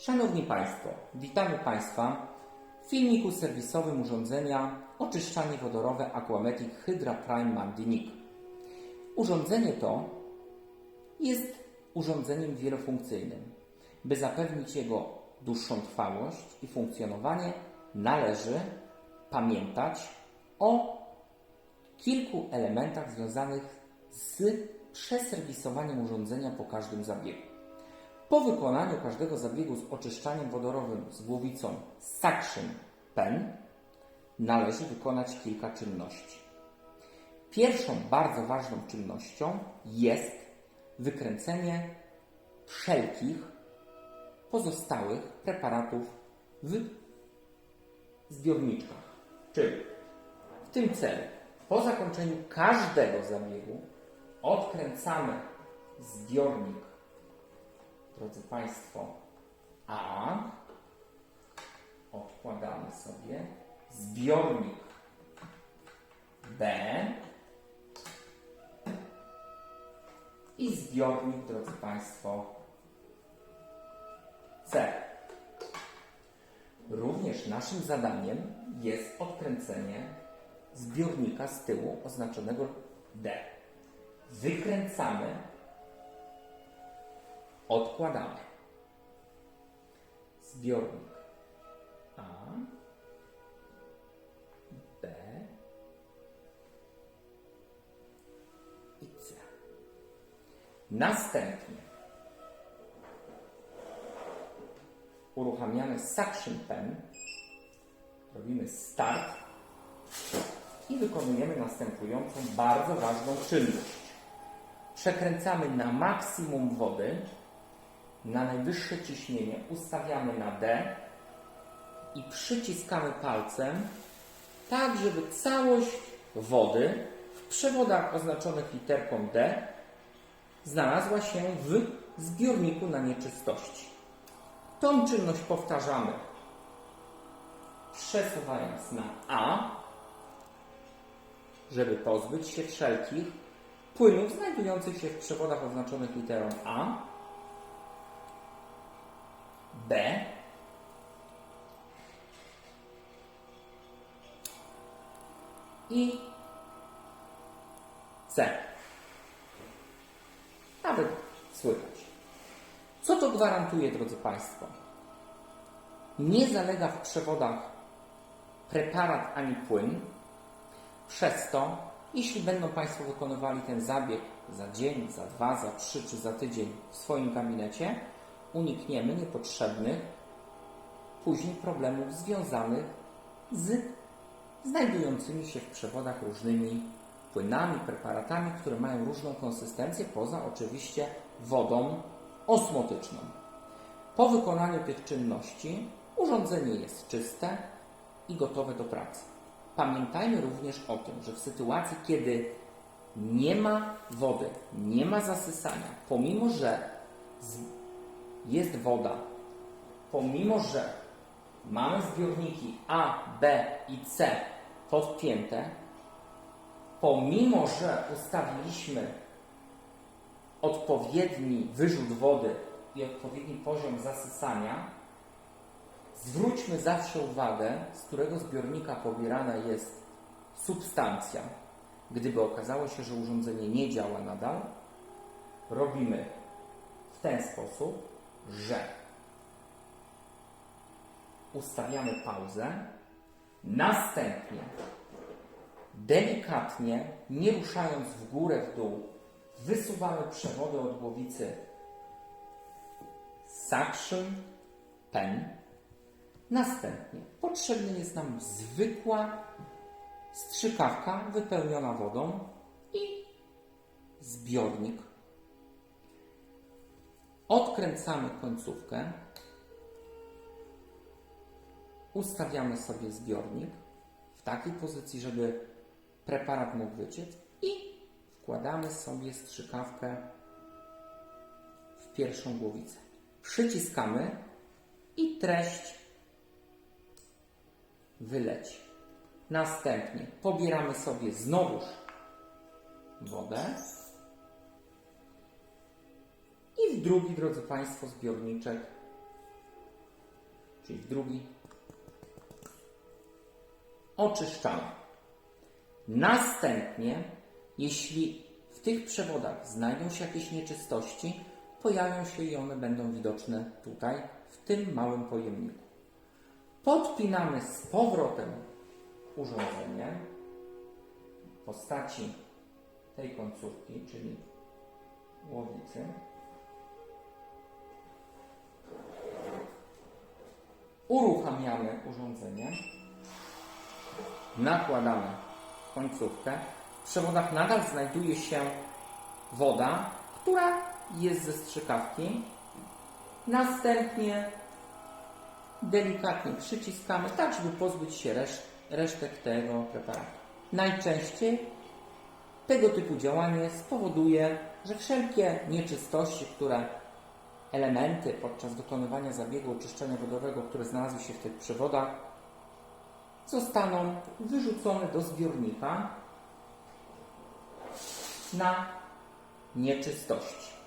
Szanowni Państwo, witamy Państwa w filmiku serwisowym urządzenia oczyszczanie wodorowe Aquamatic Hydra Prime Mandinik. Urządzenie to jest urządzeniem wielofunkcyjnym. By zapewnić jego dłuższą trwałość i funkcjonowanie, należy pamiętać o kilku elementach związanych z przeserwisowaniem urządzenia po każdym zabiegu. Po wykonaniu każdego zabiegu z oczyszczaniem wodorowym z głowicą Suction Pen należy wykonać kilka czynności. Pierwszą bardzo ważną czynnością jest wykręcenie wszelkich pozostałych preparatów w zbiorniczkach. Czyli w tym celu po zakończeniu każdego zabiegu odkręcamy zbiornik, drodzy Państwo, A, odkładamy sobie zbiornik B i zbiornik, drodzy Państwo, C. Również naszym zadaniem jest odkręcenie zbiornika z tyłu oznaczonego D. Wykręcamy, odkładamy. Zbiornik A, B i C. Następnie uruchamiamy suction pen, robimy start i wykonujemy następującą bardzo ważną czynność. Przekręcamy na maksimum wody, na najwyższe ciśnienie ustawiamy na D i przyciskamy palcem, tak żeby całość wody w przewodach oznaczonych literką D znalazła się w zbiorniku na nieczystości. Tą czynność powtarzamy przesuwając na A, żeby pozbyć się wszelkich płynów znajdujących się w przewodach oznaczonych literą A, B, i C. Nawet słychać. Co to gwarantuje, drodzy Państwo? Nie zalega w przewodach preparat ani płyn. Przez to, jeśli będą Państwo wykonywali ten zabieg za dzień, za dwa, za trzy czy za tydzień w swoim gabinecie, unikniemy niepotrzebnych później problemów związanych z znajdującymi się w przewodach różnymi płynami, preparatami, które mają różną konsystencję, poza oczywiście wodą osmotyczną. Po wykonaniu tych czynności urządzenie jest czyste i gotowe do pracy. Pamiętajmy również o tym, że w sytuacji, kiedy nie ma wody, nie ma zasysania, pomimo że jest woda, pomimo że mamy zbiorniki A, B i C podpięte, pomimo że ustawiliśmy odpowiedni wyrzut wody i odpowiedni poziom zasysania, zwróćmy zawsze uwagę, z którego zbiornika pobierana jest substancja. Gdyby okazało się, że urządzenie nie działa nadal, robimy w ten sposób, że ustawiamy pauzę, następnie delikatnie, nie ruszając w górę, w dół, wysuwamy przewody od głowicy suction pen. Następnie potrzebna jest nam zwykła strzykawka wypełniona wodą i zbiornik. Odkręcamy końcówkę, ustawiamy sobie zbiornik w takiej pozycji, żeby preparat mógł wyciec i wkładamy sobie strzykawkę w pierwszą głowicę. Przyciskamy i treść wyleci. Następnie pobieramy sobie znowuż wodę i drugi, drodzy Państwo, zbiorniczek czyli drugi. Oczyszczamy. Następnie, jeśli w tych przewodach znajdą się jakieś nieczystości, pojawią się i one będą widoczne tutaj, w tym małym pojemniku. Podpinamy z powrotem urządzenie w postaci tej końcówki, czyli głowicy. Uruchamiamy urządzenie. Nakładamy końcówkę. W przewodach nadal znajduje się woda, która jest ze strzykawki. Następnie delikatnie przyciskamy, tak żeby pozbyć się reszt, resztek tego preparatu. Najczęściej tego typu działanie spowoduje, że wszelkie nieczystości, które elementy podczas dokonywania zabiegu oczyszczenia wodowego, które znalazły się w tych przewodach, zostaną wyrzucone do zbiornika na nieczystości.